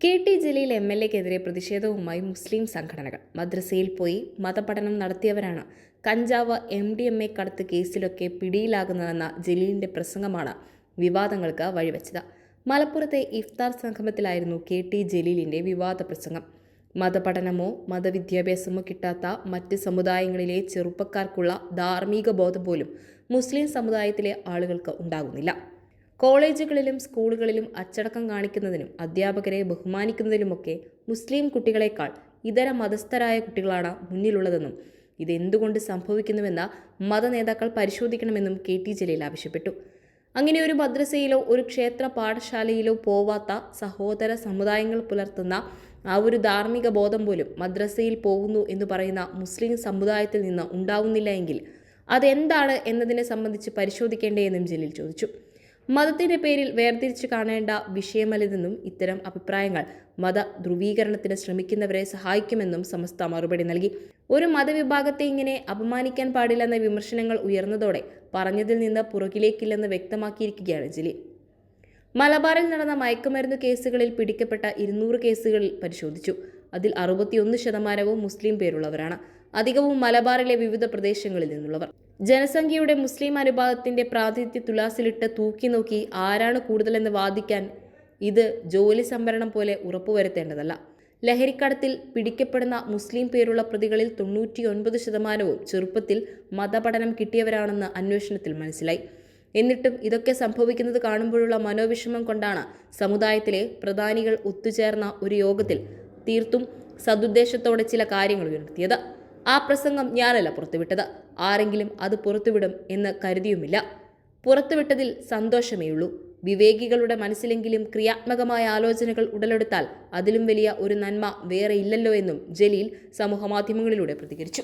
K T Jaleel M L എക്കെതിരെ പ്രതിഷേധവുമായി മുസ്ലിം സംഘടനകൾ. മദ്രസയിൽ പോയി മതപഠനം നടത്തിയവരാണ്. കഞ്ചാവ് എം ഡി എം എ കടത്ത് കേസിലൊക്കെ പിടിയിലാകുന്നതെന്ന ജലീലിന്റെ പ്രസംഗമാണ് വിവാദങ്ങൾക്ക് വഴിവെച്ചത്. മലപ്പുറത്തെ ഇഫ്താർ സംഗമത്തിലായിരുന്നു കെ ടി ജലീലിന്റെ വിവാദ പ്രസംഗം. മതപഠനമോ മതവിദ്യാഭ്യാസമോ കിട്ടാത്ത മറ്റ് സമുദായങ്ങളിലെ ചെറുപ്പക്കാർക്കുള്ള ധാർമ്മിക ബോധം പോലും മുസ്ലിം സമുദായത്തിലെ ആളുകൾക്ക് ഉണ്ടാകുന്നില്ല. കോളേജുകളിലും സ്കൂളുകളിലും അച്ചടക്കം കാണിക്കുന്നതിനും അധ്യാപകരെ ബഹുമാനിക്കുന്നതിലുമൊക്കെ മുസ്ലിം കുട്ടികളെക്കാൾ ഇതര മതസ്ഥരായ കുട്ടികളാണ് മുന്നിലുള്ളതെന്നും ഇതെന്തുകൊണ്ട് സംഭവിക്കുന്നുവെന്ന മതനേതാക്കൾ പരിശോധിക്കണമെന്നും കെ ടി ജലീൽ ആവശ്യപ്പെട്ടു. അങ്ങനെ ഒരു മദ്രസയിലോ ഒരു ക്ഷേത്ര പാഠശാലയിലോ പോവാത്ത സഹോദര സമുദായങ്ങൾ പുലർത്തുന്ന ആ ഒരു ധാർമ്മിക ബോധം പോലും മദ്രസയിൽ പോകുന്നു എന്ന് പറയുന്ന മുസ്ലിം സമുദായത്തിൽ നിന്ന് ഉണ്ടാവുന്നില്ല എങ്കിൽ അതെന്താണ് എന്നതിനെ സംബന്ധിച്ച് പരിശോധിക്കേണ്ടേ എന്നും ജലീൽ ചോദിച്ചു. മതത്തിന്റെ പേരിൽ വേർതിരിച്ച് കാണേണ്ട വിഷയമല്ലതെന്നും ഇത്തരം അഭിപ്രായങ്ങൾ മത ധ്രുവീകരണത്തിന് ശ്രമിക്കുന്നവരെ സഹായിക്കുമെന്നും സമസ്ത മറുപടി നൽകി. ഒരു മതവിഭാഗത്തെ ഇങ്ങനെ അപമാനിക്കാൻ പാടില്ലെന്ന വിമർശനങ്ങൾ ഉയർന്നതോടെ പറഞ്ഞതിൽ നിന്ന് പുറകിലേക്കില്ലെന്ന് വ്യക്തമാക്കിയിരിക്കുകയാണ് ജിലി മലബാറിൽ നടന്ന മയക്കുമരുന്ന് കേസുകളിൽ പിടിക്കപ്പെട്ട ഇരുന്നൂറ് കേസുകളിൽ പരിശോധിച്ചു. അതിൽ അറുപത്തിയൊന്ന് ശതമാനവും മുസ്ലിം പേരുള്ളവരാണ്. അധികവും മലബാറിലെ വിവിധ പ്രദേശങ്ങളിൽ നിന്നുള്ളവർ. ജനസംഖ്യയുടെ മുസ്ലിം അനുപാതത്തിന്റെ പ്രാതിനിധ്യ തുലാസിലിട്ട് തൂക്കി നോക്കി ആരാണ് കൂടുതലെന്ന് വാദിക്കാൻ ഇത് ജോലി സംവരണം പോലെ ഉറപ്പുവരുത്തേണ്ടതല്ല. ലഹരിക്കടത്തിൽ പിടിക്കപ്പെടുന്ന മുസ്ലിം പേരുള്ള പ്രതികളിൽ തൊണ്ണൂറ്റിയൊൻപത് ശതമാനവും ചെറുപ്പത്തിൽ മതപഠനം കിട്ടിയവരാണെന്ന് അന്വേഷണത്തിൽ മനസ്സിലായി. എന്നിട്ടും ഇതൊക്കെ സംഭവിക്കുന്നത് കാണുമ്പോഴുള്ള മനോവിഷമം കൊണ്ടാണ് സമുദായത്തിലെ പ്രധാനികൾ ഒത്തുചേർന്ന ഒരു യോഗത്തിൽ തീർത്തും സതുദ്ദേശത്തോടെ ചില കാര്യങ്ങൾ ഉയർത്തിയത്. ആ പ്രസംഗം ഞാനല്ല പുറത്തുവിട്ടത്. ആരെങ്കിലും അത് പുറത്തുവിടും എന്ന് കരുതിയുമില്ല. പുറത്തുവിട്ടതിൽ സന്തോഷമേയുള്ളൂ. വിവേകികളുടെ മനസ്സിലെങ്കിലും ക്രിയാത്മകമായ ആലോചനകൾ ഉടലെടുത്താൽ അതിലും വലിയ ഒരു നന്മ വേറെ ഇല്ലല്ലോ എന്നും ജലീൽ സമൂഹമാധ്യമങ്ങളിലൂടെ പ്രതികരിച്ചു.